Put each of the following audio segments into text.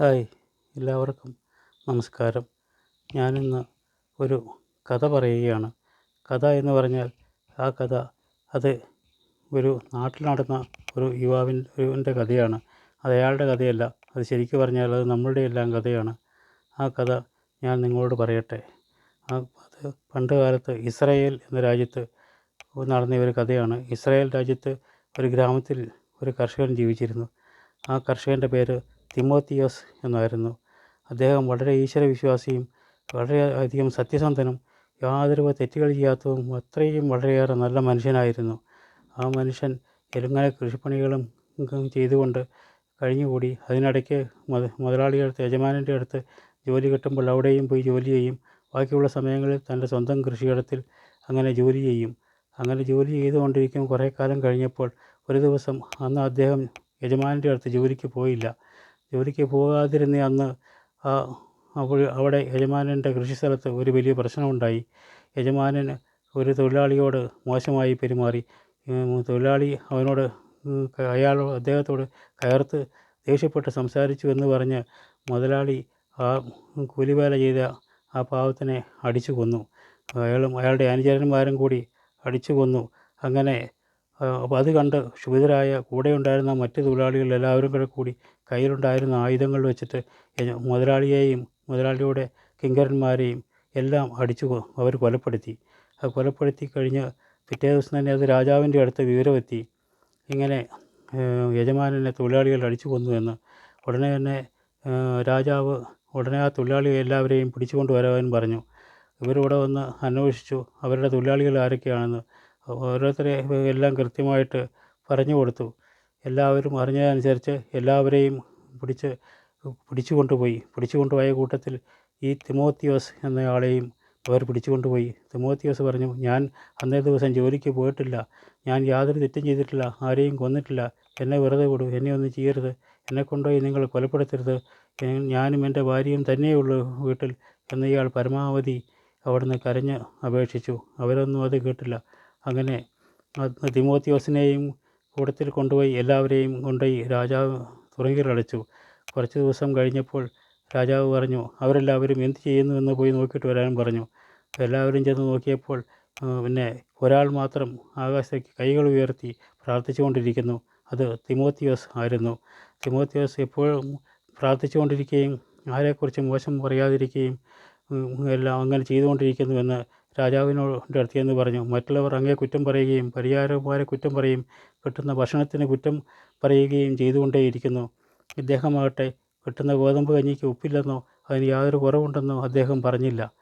Hi എല്ലാവർക്കും നമസ്കാരം. ഞാനിന്ന് ഒരു കഥ പറയുകയാണ്. കഥ എന്ന് പറഞ്ഞാൽ ആ കഥ അത് ഒരു നാട്ടിൽ നടന്ന ഒരു യുവാവിൻ യുവാവിന്റെ കഥയാണ്. അത് അയാളുടെ കഥയല്ല. അത് ശരിക്കും പറഞ്ഞാൽ അത് നമ്മളുടെ എല്ലാം കഥയാണ്. ആ കഥ ഞാൻ നിങ്ങളോട് പറയട്ടെ. ആ അത് പണ്ട് കാലത്ത് ഇസ്രായേൽ എന്ന രാജ്യത്ത് നടന്ന ഒരു കഥയാണ്. ഇസ്രായേൽ രാജ്യത്ത് ഒരു ഗ്രാമത്തിൽ ഒരു കർഷകൻ ജീവിച്ചിരുന്നു. ആ കർഷകന്റെ പേര് തിമോത്തിയോസ് എന്നായിരുന്നു അദ്ദേഹം വളരെ ഈശ്വരവിശ്വാസിയും വളരെയധികം സത്യസന്ധനും യാതൊരു തെറ്റുകൾ ചെയ്യാത്തതും അത്രയും വളരെയേറെ നല്ല മനുഷ്യനായിരുന്നു. ആ മനുഷ്യൻ എങ്ങനെ കൃഷിപ്പണികളും ചെയ്തുകൊണ്ട് കഴിഞ്ഞുകൂടി. അതിനിടയ്ക്ക് മുത മുതലാളിയുടെ യജമാനന്റെ അടുത്ത് ജോലി കിട്ടുമ്പോൾ അവിടെയും പോയി ജോലി ചെയ്യും. ബാക്കിയുള്ള സമയങ്ങളിൽ തന്റെ സ്വന്തം കൃഷിയിടത്തിൽ അങ്ങനെ ജോലി ചെയ്യും. അങ്ങനെ ജോലി ചെയ്തുകൊണ്ടിരിക്കും കുറേ കാലം കഴിഞ്ഞപ്പോൾ ഒരു ദിവസം അന്ന് അദ്ദേഹം യജമാനന്റെ അടുത്ത് ജോലിക്ക് പോയില്ല. ജോലിക്ക് പോകാതിരുന്ന അന്ന് ആ അപ്പോൾ അവിടെ യജമാനന്റെ കൃഷിസ്ഥലത്ത് ഒരു വലിയ പ്രശ്നമുണ്ടായി. യജമാനൻ ഒരു തൊഴിലാളിയോട് മോശമായി പെരുമാറി. തൊഴിലാളി അവനോട് അയാൾ അദ്ദേഹത്തോട് കയർത്ത് ദേഷ്യപ്പെട്ട് സംസാരിച്ചു എന്ന് പറഞ്ഞ് മുതലാളി ആ കൂലിവേല ചെയ്ത ആ പാവത്തിനെ അടിച്ചു കൊന്നു. അയാളും അയാളുടെ അനുചരന്മാരും കൂടി അടിച്ചു കൊന്നു. അങ്ങനെ അപ്പോൾ അത് കണ്ട് ക്ഷുഭിതരായ കൂടെ ഉണ്ടായിരുന്ന മറ്റ് തൊഴിലാളികൾ എല്ലാവരും കൂടെ കൂടി കയ്യിലുണ്ടായിരുന്ന ആയുധങ്ങൾ വെച്ചിട്ട് മുതലാളിയെയും മുതലാളിയുടെ കിങ്കരന്മാരെയും എല്ലാം അടിച്ചു അവർ കൊലപ്പെടുത്തി. ആ കൊലപ്പെടുത്തി കഴിഞ്ഞ് പിറ്റേ ദിവസം തന്നെ അത് രാജാവിന്റെ അടുത്ത് വിവരമെത്തി. ഇങ്ങനെ യജമാനനെ തൊഴിലാളികൾ അടിച്ചു കൊന്നു എന്ന്. ഉടനെ തന്നെ രാജാവ് ഉടനെ ആ തൊഴിലാളികൾ എല്ലാവരെയും പിടിച്ചുകൊണ്ട് വരാൻ പറഞ്ഞു. ഇവരിവിടെ വന്ന് അന്വേഷിച്ചു അവരുടെ തൊഴിലാളികൾ ആരൊക്കെയാണെന്ന്. ഓരോരുത്തരെ എല്ലാം കൃത്യമായിട്ട് പറഞ്ഞു കൊടുത്തു. എല്ലാവരും അറിഞ്ഞതനുസരിച്ച് എല്ലാവരെയും പിടിച്ച് പിടിച്ചു കൊണ്ടുപോയി. പിടിച്ചു കൊണ്ടുപോയ കൂട്ടത്തിൽ ഈ തിമോത്തിയോസ് എന്നയാളെയും അവർ പിടിച്ചു കൊണ്ടുപോയി. തിമോത്തിയോസ് പറഞ്ഞു ഞാൻ അന്നേ ദിവസം ജോലിക്ക് പോയിട്ടില്ല. ഞാൻ യാതൊരു തെറ്റും ചെയ്തിട്ടില്ല. ആരെയും കൊന്നിട്ടില്ല. എന്നെ വെറുതെ വിടൂ. എന്നെ ഒന്നും ചെയ്യരുത്. എന്നെ കൊണ്ടുപോയി നിങ്ങൾ കൊലപ്പെടുത്തരുത്. ഞാനും എന്റെ ഭാര്യയും തന്നെയുള്ളൂ വീട്ടിൽ എന്നയാൾ പരമാവധി അവിടുന്ന് കരഞ്ഞ് അപേക്ഷിച്ചു. അവരൊന്നും അത് കേട്ടില്ല. അങ്ങനെ തിമോത്തിയോസിനെയും കൂട്ടത്തിൽ കൊണ്ടുപോയി എല്ലാവരെയും കൊണ്ടുപോയി രാജാവ് തുറങ്കിലടച്ചു കുറച്ച് ദിവസം കഴിഞ്ഞപ്പോൾ രാജാവ് പറഞ്ഞു അവരെല്ലാവരും എന്ത് ചെയ്യുന്നു എന്ന് പോയി നോക്കിയിട്ട് വരാൻ പറഞ്ഞു. എല്ലാവരും ചെന്ന് നോക്കിയപ്പോൾ പിന്നെ ഒരാൾ മാത്രം ആകാശത്തേക്ക് കൈകൾ ഉയർത്തി പ്രാർത്ഥിച്ചുകൊണ്ടിരിക്കുന്നു. അത് തിമോത്തിയോസ് ആയിരുന്നു. തിമോത്തിയോസ് എപ്പോഴും പ്രാർത്ഥിച്ചുകൊണ്ടിരിക്കുകയും ആരെക്കുറിച്ച് മോശം പറയാതിരിക്കുകയും എല്ലാം അങ്ങനെ ചെയ്തുകൊണ്ടിരിക്കുന്നുവെന്ന് രാജാവിനോട് അടുത്തിയെന്ന് പറഞ്ഞു. മറ്റുള്ളവർ അങ്ങേ കുറ്റം പറയുകയും പരിഹാരമാരെ കുറ്റം പറയും കിട്ടുന്ന ഭക്ഷണത്തിന് കുറ്റം പറയുകയും ചെയ്തുകൊണ്ടേയിരിക്കുന്നു. ഇദ്ദേഹമാകട്ടെ കിട്ടുന്ന ഗോതമ്പ് കഞ്ഞിക്ക് ഉപ്പില്ലെന്നോ അതിന് യാതൊരു കുറവുണ്ടെന്നോ അദ്ദേഹം പറഞ്ഞില്ല.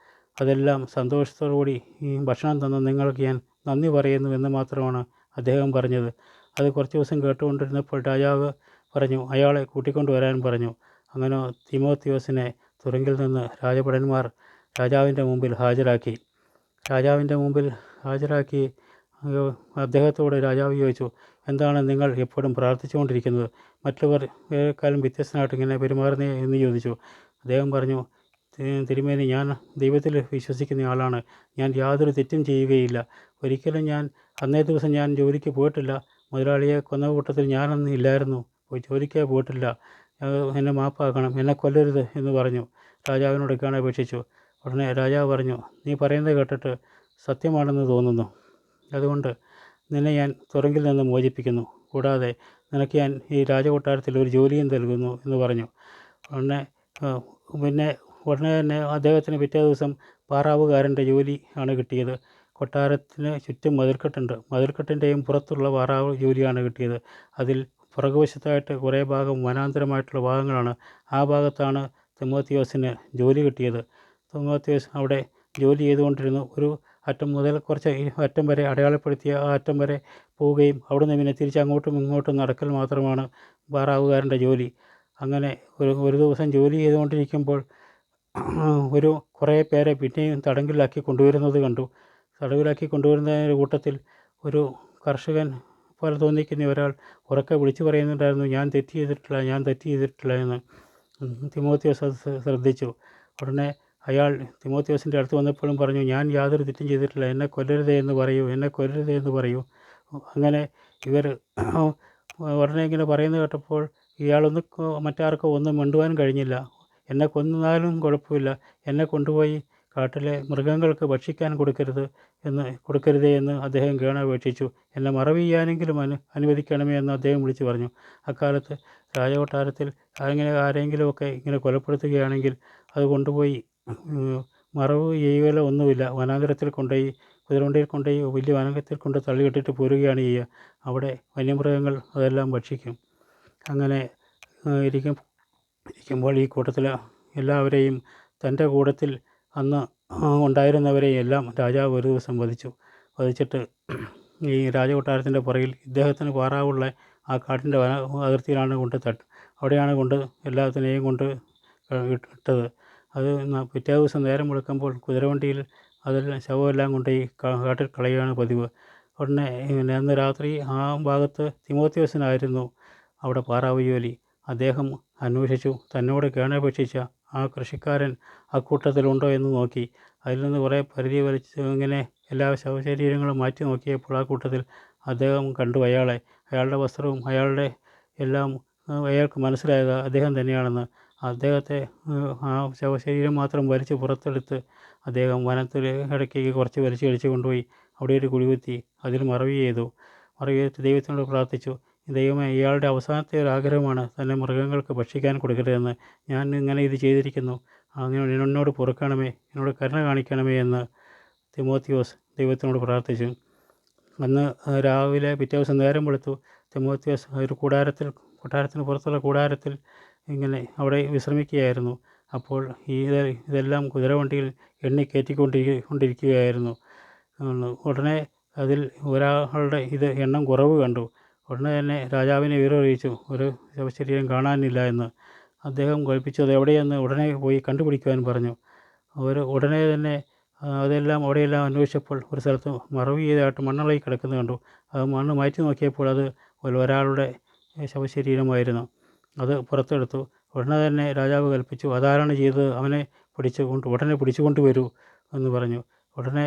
അതെല്ലാം സന്തോഷത്തോടുകൂടി ഈ ഭക്ഷണം തന്ന നിങ്ങൾക്ക് ഞാൻ നന്ദി പറയുന്നു എന്ന് മാത്രമാണ് അദ്ദേഹം പറഞ്ഞത്. അത് കുറച്ച് ദിവസം കേട്ടുകൊണ്ടിരുന്നപ്പോൾ രാജാവ് പറഞ്ഞു അയാളെ കൂട്ടിക്കൊണ്ടു വരാൻ പറഞ്ഞു. അങ്ങനെ തിമോത്തിയോസിനെ തുറങ്കിൽ നിന്ന് രാജഭടന്മാർ രാജാവിന്റെ മുമ്പിൽ ഹാജരാക്കി. രാജാവിന്റെ മുമ്പിൽ ഹാജരാക്കി അദ്ദേഹത്തോട് രാജാവ് ചോദിച്ചു എന്താണ് നിങ്ങൾ എപ്പോഴും പ്രാർത്ഥിച്ചുകൊണ്ടിരിക്കുന്നത്? മറ്റുള്ളവർ ഏറെക്കാലം വ്യത്യസ്തനായിട്ട് ഇങ്ങനെ പെരുമാറുന്നേ? എന്ന് ചോദിച്ചു. അദ്ദേഹം പറഞ്ഞു തിരുമേനി ഞാൻ ദൈവത്തിൽ വിശ്വസിക്കുന്ന ആളാണ്. ഞാൻ യാതൊരു തെറ്റും ചെയ്യുകയില്ല. ഒരിക്കലും ഞാൻ അന്നേ ദിവസം ഞാൻ ജോലിക്ക് പോയിട്ടില്ല. മുതലാളിയെ കൊന്ന കൂട്ടത്തിൽ ഞാനൊന്നും ഇല്ലായിരുന്നു. പോയി ജോലിക്കേ പോയിട്ടില്ല. എന്നെ മാപ്പാക്കണം എന്നെ കൊല്ലരുത് എന്ന് പറഞ്ഞു. രാജാവിനോട് കാണാൻ അപേക്ഷിച്ചു. ഉടനെ രാജാവ് പറഞ്ഞു നീ പറയുന്നത് കേട്ടിട്ട് സത്യമാണെന്ന് തോന്നുന്നു. അതുകൊണ്ട് നിന്നെ ഞാൻ തുറങ്കിൽ നിന്ന് മോചിപ്പിക്കുന്നു. കൂടാതെ നിനക്ക് ഞാൻ ഈ രാജകൊട്ടാരത്തിൽ ഒരു ജോലിയും നൽകുന്നു എന്ന് പറഞ്ഞു. ഉടനെ പിന്നെ ഉടനെ തന്നെ അദ്ദേഹത്തിന് പിറ്റേ ദിവസം പാറാവുകാരന്റെ ജോലി ആണ് കിട്ടിയത്. കൊട്ടാരത്തിന് ചുറ്റും മതിൽക്കെട്ടുണ്ട്. മതിൽക്കെട്ടിന്റെയും പുറത്തുള്ള പാറാവ് ജോലിയാണ് കിട്ടിയത്. അതിൽ പുറകുവശത്തായിട്ട് കുറേ ഭാഗം വനാന്തരമായിട്ടുള്ള ഭാഗങ്ങളാണ്. ആ ഭാഗത്താണ് തിമോത്തിയോസിന് ജോലി കിട്ടിയത്. തിമോത്തിയോസ് അവിടെ ജോലി ചെയ്തുകൊണ്ടിരുന്നു. ഒരു അറ്റം മുതൽ കുറച്ച് അറ്റം വരെ അടയാളപ്പെടുത്തിയ ആ അറ്റം വരെ പോവുകയും അവിടുന്ന് പിന്നെ തിരിച്ച് അങ്ങോട്ടും ഇങ്ങോട്ടും നടക്കൽ മാത്രമാണ് ബാറാവുകാരന്റെ ജോലി. അങ്ങനെ ഒരു ഒരു ദിവസം ജോലി ചെയ്തുകൊണ്ടിരിക്കുമ്പോൾ ഒരു കുറേ പേരെ പിന്നെയും തടങ്കിലാക്കി കൊണ്ടുവരുന്നത് കണ്ടു. തടവിലാക്കി കൊണ്ടുവരുന്നതിന്റെ കൂട്ടത്തിൽ ഒരു കർഷകൻ പോലെ തോന്നിക്കുന്ന ഒരാൾ ഉറക്കെ വിളിച്ചു പറയുന്നുണ്ടായിരുന്നു ഞാൻ തെറ്റ് ചെയ്തിട്ടില്ല ഞാൻ തെറ്റ് ചെയ്തിട്ടില്ല എന്ന്. തിമോത്തിയോസ് ശ്രദ്ധിച്ചു. ഉടനെ അയാൾ തിമോത്തിയോസിന്റെ അടുത്ത് വന്നപ്പോഴും പറഞ്ഞു ഞാൻ യാതൊരു തെറ്റും ചെയ്തിട്ടില്ല. എന്നെ കൊല്ലരുതേ എന്ന് പറയൂ. എന്നെ കൊല്ലരുതേ എന്ന് പറയൂ. അങ്ങനെ ഇവർ ഉടനെ ഇങ്ങനെ പറയുന്നത് കേട്ടപ്പോൾ ഇയാളൊന്ന് മറ്റാർക്കോ ഒന്നും മിണ്ടുവാനും കഴിഞ്ഞില്ല. എന്നെ കൊന്നാലും കുഴപ്പമില്ല. എന്നെ കൊണ്ടുപോയി കാട്ടിലെ മൃഗങ്ങൾക്ക് ഭക്ഷിക്കാൻ കൊടുക്കരുത് എന്ന് കൊടുക്കരുതേ എന്ന് അദ്ദേഹം കേണപേക്ഷിച്ചു എന്നെ മറവ് ചെയ്യാനെങ്കിലും അനു അനുവദിക്കണമേ എന്ന് അദ്ദേഹം വിളിച്ചു പറഞ്ഞു. അക്കാലത്ത് രാജകൊട്ടാരത്തിൽ അങ്ങനെ ആരെങ്കിലുമൊക്കെ ഇങ്ങനെ കൊലപ്പെടുത്തുകയാണെങ്കിൽ അത് കൊണ്ടുപോയി മറവ് ചെയ്യുകയോ ഒന്നുമില്ല. വനാന്തരത്തിൽ കൊണ്ടുപോയി കുതിരവണ്ടിയിൽ കൊണ്ടുപോയി വലിയ വനാന്തരത്തിൽ കൊണ്ട് തള്ളിയിട്ടിട്ട് പോരുകയാണ് ചെയ്യുക. അവിടെ വന്യമൃഗങ്ങൾ അതെല്ലാം ഭക്ഷിക്കും. അങ്ങനെ ഇരിക്കും ഇരിക്കുമ്പോൾ ഈ കൂട്ടത്തിൽ എല്ലാവരെയും തന്റെ കൂട്ടത്തിൽ അന്ന് ഉണ്ടായിരുന്നവരെയും എല്ലാം രാജാവ് ഒരു ദിവസം വധിച്ചു. വധിച്ചിട്ട് ഈ രാജകൊട്ടാരത്തിന്റെ പുറകിൽ ഇദ്ദേഹത്തിന് പാറാവുള്ള ആ കാട്ടിന്റെ വന അതിർത്തിയിലാണ് കൊണ്ട് തട്ട് അവിടെയാണ് കൊണ്ട് എല്ലാത്തിനെയും കൊണ്ട് ഇട്ടത്. അത് പിറ്റേ ദിവസം നേരം മുടക്കുമ്പോൾ കുതിരവണ്ടിയിൽ അതെല്ലാം ശവമെല്ലാം കൊണ്ടുപോയി കാട്ടിൽ കളയുകയാണ് പതിവ്. ഉടനെ അന്ന് രാത്രി ആ ഭാഗത്ത് തിമോത്തിയോസിനായിരുന്നു അവിടെ പാറാവ് ജോലി. അദ്ദേഹം അന്വേഷിച്ചു തന്നോട് കേണപേക്ഷിച്ച ആ കൃഷിക്കാരൻ അക്കൂട്ടത്തിലുണ്ടോ എന്ന് നോക്കി. അതിൽ നിന്ന് കുറേ പരിധി വലിച്ച് ഇങ്ങനെ എല്ലാ ശവശരീരങ്ങളും മാറ്റി നോക്കിയപ്പോൾ ആ കൂട്ടത്തിൽ അദ്ദേഹം കണ്ടു അയാളെ. അയാളുടെ വസ്ത്രവും അയാളുടെ എല്ലാം അയാൾക്ക് മനസ്സിലായത് അദ്ദേഹം തന്നെയാണെന്ന്. അദ്ദേഹത്തെ ആ ശവശരീരം മാത്രം വലിച്ച് പുറത്തെടുത്ത് അദ്ദേഹം വനത്തിൽ ഇടയ്ക്ക് കുറച്ച് വലിച്ച് കഴിച്ച് കൊണ്ടുപോയി അവിടെ ഒരു കുഴികുത്തി അതിൽ മറവി ചെയ്തു. മറവി ചെയ്തിട്ട് ദൈവത്തിനോട് പ്രാർത്ഥിച്ചു ദൈവമേ ഇയാളുടെ അവസാനത്തെ ഒരു ആഗ്രഹമാണ് തന്നെ മൃഗങ്ങൾക്ക് ഭക്ഷിക്കാൻ കൊടുക്കരുതെന്ന്. ഞാൻ ഇങ്ങനെ ഇത് ചെയ്തിരിക്കുന്നു. അങ്ങനെ എന്നോട് പൊറുക്കണമേ എന്നോട് കരുണ കാണിക്കണമേ എന്ന് തിമോത്തിയോസ് ദൈവത്തിനോട് പ്രാർത്ഥിച്ചു. അന്ന് രാവിലെ പിറ്റേ ദിവസം നേരം വെളുത്തു. തിമോത്തിയോസ് ഒരു കൂടാരത്തിൽ കൊട്ടാരത്തിന് പുറത്തുള്ള കൂടാരത്തിൽ ഇങ്ങനെ അവിടെ വിശ്രമിക്കുകയായിരുന്നു. അപ്പോൾ ഈ ഇതെല്ലാം കുതിരവണ്ടിയിൽ എണ്ണി കയറ്റിക്കൊണ്ടിരി കൊണ്ടിരിക്കുകയായിരുന്നു. ഉടനെ അതിൽ ഒരാളുടെ ഇത് എണ്ണം കുറവ് കണ്ടു. ഉടനെ തന്നെ രാജാവിനെ വിവരം അറിയിച്ചു ഒരു ശവശരീരം കാണാനില്ല എന്ന്. അദ്ദേഹം കൽപ്പിച്ചത് എവിടെയെന്ന് ഉടനെ പോയി കണ്ടുപിടിക്കുവാൻ പറഞ്ഞു. അവർ ഉടനെ തന്നെ അതെല്ലാം അവിടെയെല്ലാം അന്വേഷിച്ചപ്പോൾ ഒരു സ്ഥലത്ത് മറവ് ചെയ്തതായിട്ട് മണ്ണിളകി കിടക്കുന്നത് കണ്ടു. അത് മണ്ണ് മാറ്റി നോക്കിയപ്പോൾ അത് ഒരാളുടെ ശവശരീരമായിരുന്നു. അത് പുറത്തെടുത്തു. ഉടനെ തന്നെ രാജാവ് കൽപ്പിച്ചു അതാരാണ് ചെയ്തത്? അവനെ പിടിച്ചു കൊണ്ട് ഉടനെ പിടിച്ചു കൊണ്ടുവരൂ എന്ന് പറഞ്ഞു. ഉടനെ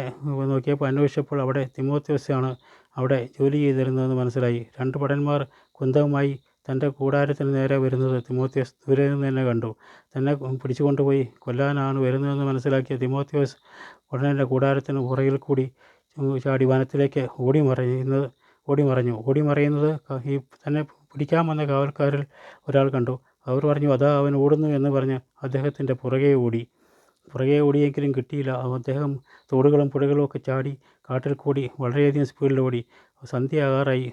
നോക്കിയപ്പോൾ അന്വേഷിച്ചപ്പോൾ അവിടെ തിമോത്യോസാണ് അവിടെ ജോലി ചെയ്തിരുന്നതെന്ന് മനസ്സിലായി. രണ്ട് പടന്മാർ കുന്തവുമായി തന്റെ കൂടാരത്തിന് നേരെ വരുന്നത് തിമോത്യോസ് ദൂരെ നിന്ന് തന്നെ കണ്ടു. തന്നെ പിടിച്ചു കൊണ്ടുപോയി കൊല്ലാനാണ് വരുന്നതെന്ന് മനസ്സിലാക്കിയ തിമോത്യോസ് ഉടനെ കൂടാരത്തിന് പുറകിൽ കൂടി ചാടി വനത്തിലേക്ക് ഓടി മറയുന്നത് ഓടി മറഞ്ഞു ഓടി മറയുന്നത് ഈ തന്നെ പിടിക്കാൻ വന്ന കാവൽക്കാരിൽ ഒരാൾ കണ്ടു. അവർ പറഞ്ഞു അതാ അവൻ ഓടുന്നു എന്ന് പറഞ്ഞ് അദ്ദേഹത്തിന്റെ പുറകെ ഓടി. പുറകെ ഓടിയെങ്കിലും കിട്ടിയില്ല. അദ്ദേഹം തോടുകളും പുഴകളും ഒക്കെ ചാടി കാട്ടിൽ കൂടി വളരെയധികം സ്പീഡിൽ ഓടി. സന്ധ്യയാകാറായി.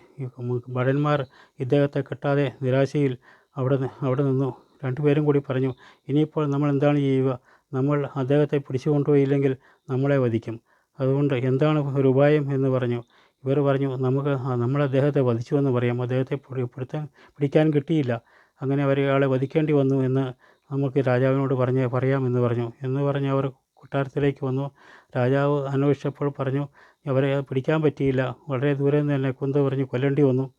ഭടന്മാർ ഇദ്ദേഹത്തെ കിട്ടാതെ നിരാശയിൽ അവിടെ അവിടെ നിന്നു. രണ്ടുപേരും കൂടി പറഞ്ഞു ഇനിയിപ്പോൾ നമ്മൾ എന്താണ് ചെയ്യുക? നമ്മൾ അദ്ദേഹത്തെ പിടിച്ചു കൊണ്ടുപോയില്ലെങ്കിൽ നമ്മളെ വധിക്കും. അതുകൊണ്ട് എന്താണ് ഒരു ഉപായം? എന്ന് പറഞ്ഞു. ഇവർ പറഞ്ഞു നമുക്ക് നമ്മൾ അദ്ദേഹത്തെ വധിച്ചു എന്ന് പറയാം. അദ്ദേഹത്തെ പിടുത്താൻ പിടിക്കാൻ കിട്ടിയില്ല. അങ്ങനെ അവർ വധിക്കേണ്ടി വന്നു എന്ന് നമുക്ക് രാജാവിനോട് പറഞ്ഞ് പറയാമെന്ന് പറഞ്ഞു. എന്ന് പറഞ്ഞ് അവർ കൊട്ടാരത്തിലേക്ക് വന്നു. രാജാവ് അന്വേഷിച്ചപ്പോൾ പറഞ്ഞു അവരെ പിടിക്കാൻ പറ്റിയില്ല. വളരെ ദൂരെ നിന്ന് തന്നെ കുന്ത പറഞ്ഞ് കൊല്ലേണ്ടി വന്നു.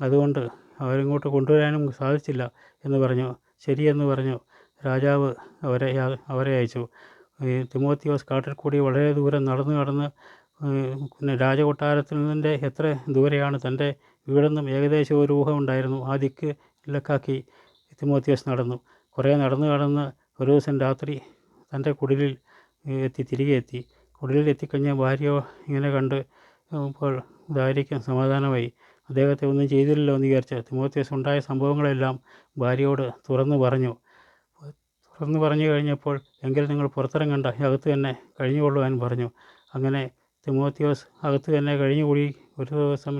അതുകൊണ്ട് അവരിങ്ങോട്ട് കൊണ്ടുവരാനും സാധിച്ചില്ല എന്ന് പറഞ്ഞു. ശരിയെന്ന് പറഞ്ഞു. രാജാവ് അവരെ അവരെ അയച്ചു. ഈ തിമോത്തിയോസ് കാട്ടിൽ കൂടി വളരെ ദൂരം നടന്ന് നടന്ന് പിന്നെ രാജകൊട്ടാരത്തിൽ നിന്നിന്റെ എത്ര ദൂരെയാണ് തന്റെ വീടെന്നും ഏകദേശം ഒരു ഊഹം ഉണ്ടായിരുന്നു. ആ ദിക്ക് ഇലക്കാക്കി തിമോത്തിയോസ് നടന്നു. കുറേ നടന്നു നടന്ന് ഒരു ദിവസം രാത്രി തന്റെ കുടിലിൽ എത്തി തിരികെ എത്തി. കുടിലിൽ എത്തിക്കഴിഞ്ഞ ഭാര്യ ഇങ്ങനെ കണ്ട് ഇപ്പോൾ ഇതായിരിക്കും സമാധാനമായി. അദ്ദേഹത്തെ ഒന്നും ചെയ്തില്ലല്ലോ എന്ന് വിചാരിച്ച് തിമോത്തിയോസ് ഉണ്ടായ സംഭവങ്ങളെല്ലാം ഭാര്യയോട് തുറന്നു പറഞ്ഞു. തുറന്നു പറഞ്ഞു കഴിഞ്ഞപ്പോൾ എങ്കിൽ നിങ്ങൾ പുറത്തിറങ്ങണ്ട. അകത്ത് തന്നെ കഴിഞ്ഞുകൊള്ളുവാൻ പറഞ്ഞു. അങ്ങനെ തിമോത്തിയോസ് അകത്ത് തന്നെ കഴിഞ്ഞുകൂടി ഒരു ദിവസം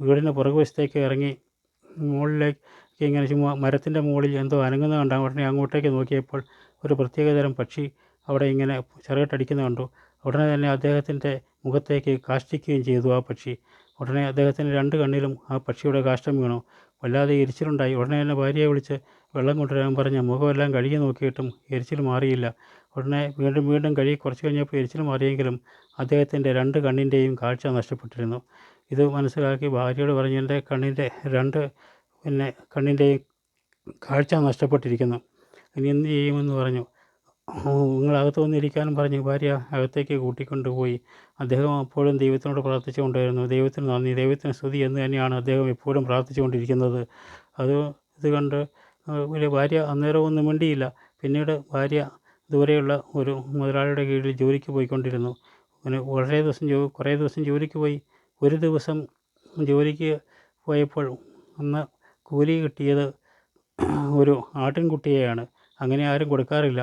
വീടിന്റെ പുറകുവശത്തേക്ക് ഇറങ്ങി മുകളിലേക്ക് ഇങ്ങനെ ചുമ്മാ മരത്തിന്റെ മുകളിൽ എന്തോ അനങ്ങുന്നത് കണ്ടാൽ ഉടനെ അങ്ങോട്ടേക്ക് നോക്കിയപ്പോൾ ഒരു പ്രത്യേകതരം പക്ഷി അവിടെ ഇങ്ങനെ ചിറകിട്ടടിക്കുന്നത് കണ്ടു. ഉടനെ തന്നെ അദ്ദേഹത്തിന്റെ മുഖത്തേക്ക് കാഷ്ടിക്കുകയും ചെയ്തു ആ പക്ഷി. ഉടനെ അദ്ദേഹത്തിന്റെ രണ്ട് കണ്ണിലും ആ പക്ഷിയുടെ കാഷ്ടം വീണു. വല്ലാതെ എരിച്ചിലുണ്ടായി ഉടനെ തന്നെ ഭാര്യയെ വിളിച്ച് വെള്ളം കൊണ്ടുവരാൻ പറഞ്ഞ് മുഖമെല്ലാം കഴുകി നോക്കിയിട്ടും എരിച്ചിൽ മാറിയില്ല. ഉടനെ വീണ്ടും വീണ്ടും കഴുകി കുറച്ച് കഴിഞ്ഞപ്പോൾ എരിച്ചിൽ മാറിയെങ്കിലും അദ്ദേഹത്തിന്റെ രണ്ട് കണ്ണിന്റെയും കാഴ്ച നഷ്ടപ്പെട്ടിരുന്നു. ഇത് മനസ്സിലാക്കി ഭാര്യയോട് പറഞ്ഞ് എന്റെ കണ്ണിന്റെ രണ്ട് പിന്നെ കണ്ണിന്റെയും കാഴ്ച നഷ്ടപ്പെട്ടിരിക്കുന്നു. ഇനി എന്ത് ചെയ്യുമെന്ന് പറഞ്ഞു. നിങ്ങൾ അകത്ത് വന്നിരിക്കാനും പറഞ്ഞു. ഭാര്യ അകത്തേക്ക് കൂട്ടിക്കൊണ്ടുപോയി. അദ്ദേഹം അപ്പോഴും ദൈവത്തിനോട് പ്രാർത്ഥിച്ചുകൊണ്ടിരുന്നു ദൈവത്തിന് നന്ദി. ദൈവത്തിന് സ്തുതി എന്ന് തന്നെയാണ് അദ്ദേഹം എപ്പോഴും പ്രാർത്ഥിച്ചുകൊണ്ടിരിക്കുന്നത് അത് ഇത് കണ്ട് ഒരു ഭാര്യ അന്നേരം ഒന്നും മിണ്ടിയില്ല. പിന്നീട് ഭാര്യ ദൂരെയുള്ള ഒരു മുതലാളിയുടെ കീഴിൽ ജോലിക്ക് പോയിക്കൊണ്ടിരുന്നു. അങ്ങനെ വളരെ ദിവസം ജോ കുറേ ദിവസം ജോലിക്ക് പോയി. ഒരു ദിവസം ജോലിക്ക് പോയപ്പോൾ അന്ന് കൂലി കിട്ടിയത് ഒരു ആട്ടിൻകുട്ടിയെയാണ്. അങ്ങനെ ആരും കൊടുക്കാറില്ല.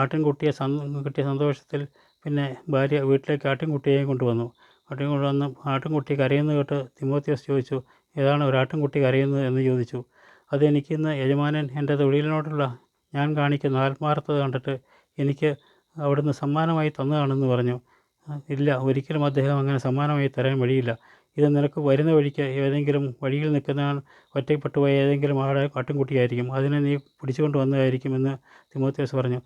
ആട്ടിൻകുട്ടിയെ സന് കിട്ടിയ സന്തോഷത്തിൽ പിന്നെ ഭാര്യ വീട്ടിലേക്ക് ആട്ടിൻകുട്ടിയെയും കൊണ്ടുവന്നു. ആട്ടിൻ കൊണ്ടുവന്ന് ആട്ടിൻകുട്ടി കരയുന്നത് കേട്ട് തിമോത്തിയോസ് ചോദിച്ചു ഏതാണ് ഒരു ആട്ടിൻകുട്ടി കരയുന്നത്? എന്ന് ചോദിച്ചു. അതെനിക്കിന്ന് യജമാനൻ എന്റെ തൊഴിലിനോടുള്ള ഞാൻ കാണിക്കുന്ന ആത്മാർത്ഥത കണ്ടിട്ട് എനിക്ക് അവിടുന്ന് സമ്മാനമായി തന്നതാണെന്ന് പറഞ്ഞു. ഇല്ല ഒരിക്കലും അദ്ദേഹം അങ്ങനെ സമ്മാനമായി തരാൻ വഴിയില്ല. ഇത് നിനക്ക് വരുന്ന വഴിക്ക് ഏതെങ്കിലും വഴിയിൽ നിൽക്കുന്ന ഒറ്റപ്പെട്ടു പോയ ഏതെങ്കിലും ആടെ കാട്ടുംകുട്ടിയായിരിക്കും. അതിനെ നീ പിടിച്ചുകൊണ്ട് വന്നതായിരിക്കുമെന്ന് തിമോത്തിയോസ് പറഞ്ഞു.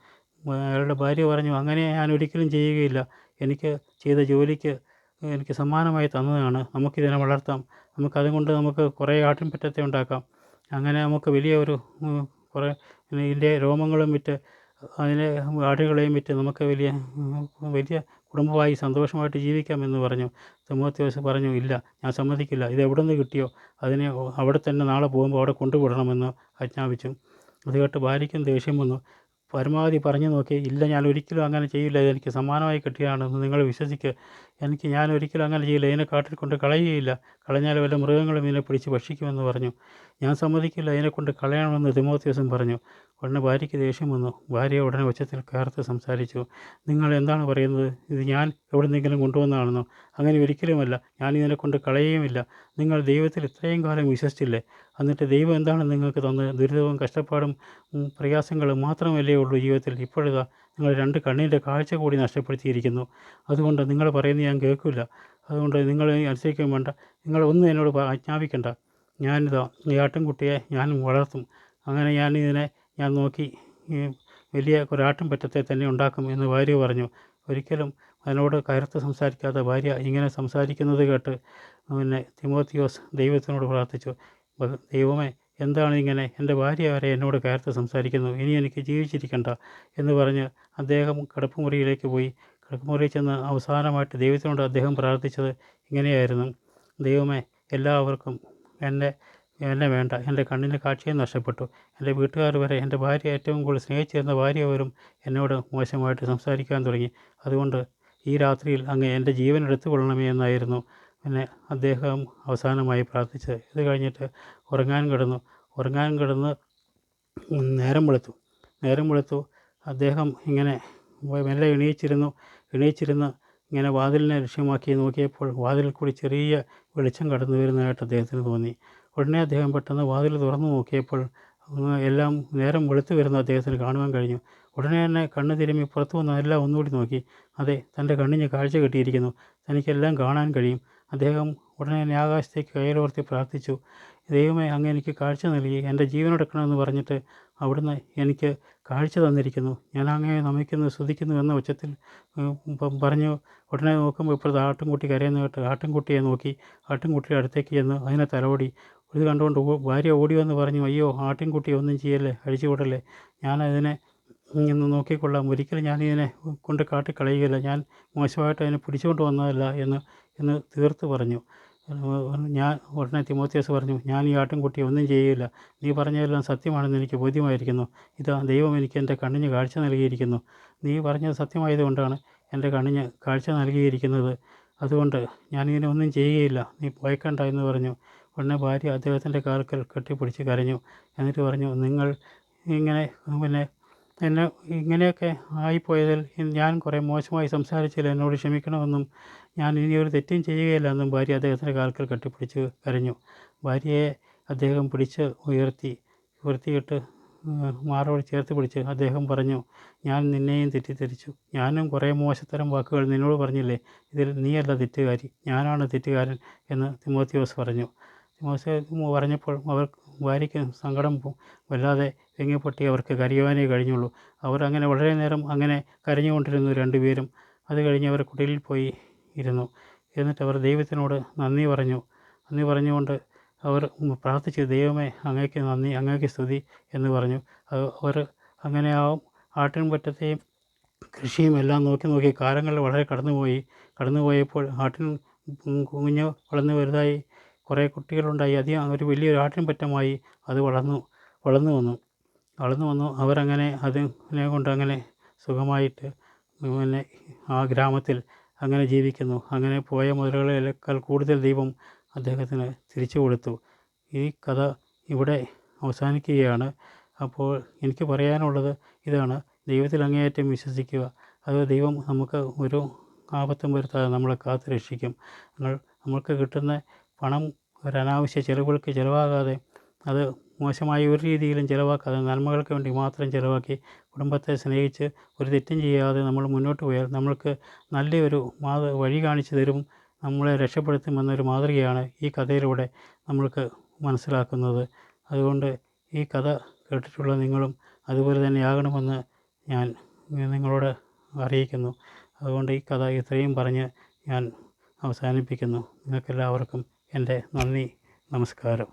അയാളുടെ ഭാര്യ പറഞ്ഞു അങ്ങനെ ഞാൻ ഒരിക്കലും ചെയ്യുകയില്ല. എനിക്ക് ചെയ്ത ജോലിക്ക് എനിക്ക് സമ്മാനമായി തന്നതാണ്. നമുക്കിതിനെ വളർത്താം. നമുക്കതുകൊണ്ട് നമുക്ക് കുറേ ആട്ടിൻപറ്റത്തെ ഉണ്ടാക്കാം. അങ്ങനെ നമുക്ക് വലിയ ഒരു കുറേ ഇതിന്റെ രോമങ്ങളും വിറ്റ് അതിനെ ആടുകളെയും വിറ്റ് നമുക്ക് വലിയ വലിയ കുടുംബമായി സന്തോഷമായിട്ട് ജീവിക്കാമെന്ന് പറഞ്ഞു. തിമോത്തിയോസ് പറഞ്ഞു ഇല്ല ഞാൻ സമ്മതിക്കില്ല. ഇത് എവിടെ നിന്ന് കിട്ടിയോ? അതിനെ അവിടെ തന്നെ നാളെ പോകുമ്പോൾ അവിടെ കൊണ്ടുവിടണമെന്ന് ആജ്ഞാപിച്ചു. അത് കേട്ട് ഭാര്യയ്ക്കും ദേഷ്യം വന്നു. പരമാവധി പറഞ്ഞു നോക്കി ഇല്ല ഞാൻ ഒരിക്കലും അങ്ങനെ ചെയ്യില്ല. ഇതെനിക്ക് സമ്മാനമായി കിട്ടിയതാണെന്ന് നിങ്ങൾ വിശ്വസിക്കുക എനിക്ക് ഞാൻ ഒരിക്കലും അങ്ങനെ ചെയ്യില്ല. ഇതിനെ കാട്ടിൽ കൊണ്ട് കളയുകയില്ല. കളഞ്ഞാൽ വല്ല മൃഗങ്ങളും ഇതിനെ പിടിച്ച് ഭക്ഷിക്കുമെന്ന് പറഞ്ഞു. ഞാൻ സമ്മതിക്കില്ല. ഇതിനെ കൊണ്ട് കളയണമെന്ന് തിമോത്തിയോസും പറഞ്ഞു. ഉടനെ ഭാര്യയ്ക്ക് ദേഷ്യം വന്നു. ഭാര്യ ഉടനെ ഉച്ചത്തിൽ കയർത്ത് സംസാരിച്ചു. നിങ്ങൾ എന്താണ് പറയുന്നത്? ഇത് ഞാൻ എവിടെ നിന്നെങ്കിലും കൊണ്ടുവന്നതാണെന്നോ? അങ്ങനെ ഒരിക്കലുമല്ല. ഞാൻ ഇതിനെ കൊണ്ട് കളയുകയുമില്ല. നിങ്ങൾ ദൈവത്തിൽ ഇത്രയും കാലം വിശ്വസിച്ചില്ലേ? എന്നിട്ട് ദൈവം എന്താണ് നിങ്ങൾക്ക് തന്നത് ദുരിതവും കഷ്ടപ്പാടും പ്രയാസങ്ങളും മാത്രമല്ലേ ഉള്ളൂ ജീവിതത്തിൽ ഇപ്പോഴിതാ. നിങ്ങൾ രണ്ട് കണ്ണിന്റെ കാഴ്ച കൂടി നഷ്ടപ്പെടുത്തിയിരിക്കുന്നു. അതുകൊണ്ട് നിങ്ങൾ പറയുന്നത് ഞാൻ കേൾക്കില്ല അതുകൊണ്ട് നിങ്ങൾ അനുസരിക്കാൻ വേണ്ട. നിങ്ങൾ ഒന്നും എന്നോട് ആജ്ഞാപിക്കണ്ട. ഞാനിതാ ഈ ആട്ടിൻകുട്ടിയെ ഞാൻ വളർത്തും. അങ്ങനെ ഞാൻ ഞാൻ നോക്കി വലിയ ഒരാട്ടും പറ്റത്തെ തന്നെ ഉണ്ടാക്കും എന്ന് ഭാര്യ പറഞ്ഞു. ഒരിക്കലും അതിനോട് കയർത്ത് സംസാരിക്കാത്ത ഭാര്യ ഇങ്ങനെ സംസാരിക്കുന്നത് കേട്ട് പിന്നെ തിമോത്തിയോസ് ദൈവത്തിനോട് പ്രാർത്ഥിച്ചു. ദൈവമേ എന്താണ് ഇങ്ങനെ? എന്റെ ഭാര്യ വരെ എന്നോട് കയർത്ത് സംസാരിക്കുന്നു. ഇനി എനിക്ക് ജീവിച്ചിരിക്കണ്ട എന്ന് പറഞ്ഞ് അദ്ദേഹം കിടപ്പുമുറിയിലേക്ക് പോയി. കിടപ്പുമുറിയിൽ ചെന്ന് അവസാനമായിട്ട് ദൈവത്തിനോട് അദ്ദേഹം പ്രാർത്ഥിച്ചത് ഇങ്ങനെയായിരുന്നു. ദൈവമേ എല്ലാവർക്കും എന്നെ എന്നെ വേണ്ട. എന്റെ കണ്ണിന്റെ കാഴ്ചയും നഷ്ടപ്പെട്ടു. എന്റെ വീട്ടുകാർ വരെ എന്റെ ഭാര്യ ഏറ്റവും കൂടുതൽ സ്നേഹിച്ചിരുന്ന ഭാര്യ വരും എന്നോട് മോശമായിട്ട് സംസാരിക്കാൻ തുടങ്ങി. അതുകൊണ്ട് ഈ രാത്രിയിൽ അങ്ങ് എന്റെ ജീവൻ എടുത്തു കൊള്ളണമേ എന്നായിരുന്നു. പിന്നെ അദ്ദേഹം അവസാനമായി പ്രാർത്ഥിച്ചത്. ഇത് കഴിഞ്ഞിട്ട് ഉറങ്ങാൻ കിടന്നു. ഉറങ്ങാൻ കിടന്ന് നേരം വെളുത്തു. നേരം വെളുത്തു. അദ്ദേഹം ഇങ്ങനെ മെല്ലെ എണീച്ചിരുന്നു. എണീച്ചിരുന്ന് ഇങ്ങനെ വാതിലിനെ ലക്ഷ്യമാക്കി നോക്കിയപ്പോൾ വാതിലിൽ കൂടി ചെറിയ വെളിച്ചം കടന്നു വരുന്നതായിട്ട് അദ്ദേഹത്തിന് തോന്നി. ഉടനെ അദ്ദേഹം പെട്ടെന്ന് വാതിൽ തുറന്നു നോക്കിയപ്പോൾ എല്ലാം നേരം വെളുത്തു വരുന്ന അദ്ദേഹത്തിന് കാണുവാൻ കഴിഞ്ഞു. ഉടനെ തന്നെ കണ്ണ് തിരുമ്മി പുറത്തു വന്ന് എല്ലാം ഒന്നുകൂടി നോക്കി. അതെ തന്റെ കണ്ണിന് കാഴ്ച കിട്ടിയിരിക്കുന്നു. തനിക്കെല്ലാം കാണാൻ കഴിയും. അദ്ദേഹം ഉടനെ തന്നെ ആകാശത്തേക്ക് കയ്യിലോർത്തി പ്രാർത്ഥിച്ചു. ദൈവമേ അങ്ങ് എനിക്ക് കാഴ്ച നൽകി എന്റെ ജീവനെടുക്കണമെന്ന് പറഞ്ഞിട്ട് അവിടുന്ന് എനിക്ക് കാഴ്ച തന്നിരിക്കുന്നു. ഞാൻ അങ്ങനെ നമിക്കുന്നു സ്തുതിക്കുന്നു എന്ന ഉച്ചത്തിൽ പറഞ്ഞു ഉടനെ നോക്കുമ്പോൾ ഇപ്പോഴത്തെ ആട്ടിൻകുട്ടി കരയുന്ന കേട്ട് ആട്ടിൻകുട്ടിയെ നോക്കി ആട്ടിൻകുട്ടിയുടെ അടുത്തേക്ക് ചെന്ന് അതിനെ തലോടി ഇത് കണ്ടുകൊണ്ട് ഭാര്യ ഓടി വന്ന് പറഞ്ഞു അയ്യോ ആട്ടിൻകുട്ടി ഒന്നും ചെയ്യല്ലേ അഴിച്ചു വിടല്ലേ? ഞാൻ അതിനെ ഇന്ന് നോക്കിക്കൊള്ളാം. ഒരിക്കലും ഞാനിതിനെ കൊണ്ട് കാട്ടിക്കളയുകയില്ല. ഞാൻ മോശമായിട്ട് അതിനെ പിടിച്ചുകൊണ്ട് വന്നതല്ല എന്ന് എന്ന് തീർത്ത് പറഞ്ഞു. ഞാൻ ഉടനെ തിമോത്തിയസ് പറഞ്ഞു ഞാൻ ഈ ആട്ടിൻകുട്ടിയെ ഒന്നും ചെയ്യില്ല. നീ പറഞ്ഞതെല്ലാം സത്യമാണെന്ന് എനിക്ക് ബോധ്യമായിരിക്കുന്നു. ഇതാ ദൈവം എനിക്ക് എന്റെ കണ്ണിന് കാഴ്ച നൽകിയിരിക്കുന്നു. നീ പറഞ്ഞത് സത്യമായതുകൊണ്ടാണ് എന്റെ കണ്ണിന് കാഴ്ച നൽകിയിരിക്കുന്നത്. അതുകൊണ്ട് ഞാനിങ്ങനെ ഒന്നും ചെയ്യുകയില്ല. നീ ഭയക്കണ്ട എന്ന് പറഞ്ഞു. ഉടനെ ഭാര്യ അദ്ദേഹത്തിന്റെ കാൽക്കൽ കെട്ടിപ്പിടിച്ച് കരഞ്ഞു. എന്നിട്ട് പറഞ്ഞു നിങ്ങൾ ഇങ്ങനെ പിന്നെ എന്നെ ഇങ്ങനെയൊക്കെ ആയിപ്പോയതിൽ ഞാൻ കുറേ മോശമായി സംസാരിച്ചതിൽ എന്നോട് ക്ഷമിക്കണമെന്നും ഞാൻ ഇനി ഒരു തെറ്റും ചെയ്യുകയില്ല എന്നും ഭാര്യ അദ്ദേഹത്തിന്റെ കാൽക്കൽ കെട്ടിപ്പിടിച്ച് കരഞ്ഞു. ഭാര്യയെ അദ്ദേഹം പിടിച്ച് ഉയർത്തി ഉയർത്തിയിട്ട് മാറോട് ചേർത്ത് പിടിച്ച് അദ്ദേഹം പറഞ്ഞു ഞാൻ നിന്നെയും തെറ്റിദ്ധരിച്ചു. ഞാനും കുറേ മോശത്തരം വാക്കുകൾ നിന്നോട് പറഞ്ഞില്ലേ? ഇതിൽ നീയല്ല തെറ്റുകാരി. ഞാനാണ് തെറ്റുകാരൻ എന്ന് തിമോത്തിയോസ് പറഞ്ഞു. തിമോത്തിയോസ് പറഞ്ഞപ്പോൾ അവർ ഭാര്യയ്ക്ക് സങ്കടം വല്ലാതെ വല്ലാതെ പൊട്ടി അവർക്ക് കരയുവാനേ കഴിഞ്ഞുള്ളൂ. അവർ അങ്ങനെ വളരെ നേരം അങ്ങനെ കരഞ്ഞുകൊണ്ടിരുന്നു രണ്ടുപേരും. അത് കഴിഞ്ഞ് അവർ കുടിലിൽ പോയി ഇരുന്നു. എന്നിട്ട് അവർ ദൈവത്തിനോട് നന്ദി പറഞ്ഞു. നന്ദി പറഞ്ഞുകൊണ്ട് അവർ പ്രാർത്ഥിച്ചു ദൈവമേ അങ്ങേക്ക് നന്ദി അങ്ങേക്ക് സ്തുതി എന്ന് പറഞ്ഞു. അവർ അങ്ങനെ ആ ആട്ടിൻപറ്റത്തെയും കൃഷിയും എല്ലാം നോക്കി നോക്കി കാലങ്ങൾ വളരെ കടന്നുപോയി. കടന്നുപോയപ്പോൾ ആട്ടിൻ കുഞ്ഞ് വളർന്ന് വലുതായി കുറേ കുട്ടികളുണ്ടായി. അധികം ഒരു വലിയൊരു ആട്ടിൻപറ്റമായി അത് വളർന്നു വളർന്നു വന്നു. വളർന്നു വന്നു. അവരങ്ങനെ അതിനെ കൊണ്ട് അങ്ങനെ സുഖമായിട്ട് പിന്നെ ആ ഗ്രാമത്തിൽ അങ്ങനെ ജീവിക്കുന്നു. അങ്ങനെ പോയ മുതലുകളേക്കാൾ കൂടുതൽ ദൈവം അദ്ദേഹത്തിന് തിരിച്ചു കൊടുത്തു. ഈ കഥ ഇവിടെ അവസാനിക്കുകയാണ്. അപ്പോൾ എനിക്ക് പറയാനുള്ളത് ഇതാണ്. ദൈവത്തിൽ അങ്ങേയറ്റം വിശ്വസിക്കുക. അത് ദൈവം നമുക്ക് ഒരു ആപത്തും വരുത്താതെ നമ്മളെ കാത്തു രക്ഷിക്കും നമ്മൾ നമുക്ക് കിട്ടുന്ന പണം ഒരനാവശ്യ ചിലവുകൾക്ക് ചിലവാകാതെ അത് മോശമായ ഒരു രീതിയിലും ചിലവാക്കാതെ നന്മകൾക്ക് വേണ്ടി മാത്രം ചിലവാക്കി കുടുംബത്തെ സ്നേഹിച്ച് ഒരു തെറ്റും ചെയ്യാതെ നമ്മൾ മുന്നോട്ട് പോയാൽ നമ്മൾക്ക് നല്ലൊരു മാത വഴി കാണിച്ചു തരും നമ്മളെ രക്ഷപ്പെടുത്തുമെന്നൊരു മാതൃകയാണ് ഈ കഥയിലൂടെ നമ്മൾക്ക് മനസ്സിലാക്കുന്നത്. അതുകൊണ്ട് ഈ കഥ കേട്ടിട്ടുള്ള നിങ്ങളും അതുപോലെ തന്നെ ആകണമെന്ന് ഞാൻ നിങ്ങളോട് അറിയിക്കുന്നു. അതുകൊണ്ട് ഈ കഥ ഇത്രയും പറഞ്ഞ് ഞാൻ അവസാനിപ്പിക്കുന്നു. നിങ്ങൾക്കെല്ലാവർക്കും എന്റെ നന്ദി നമസ്കാരം.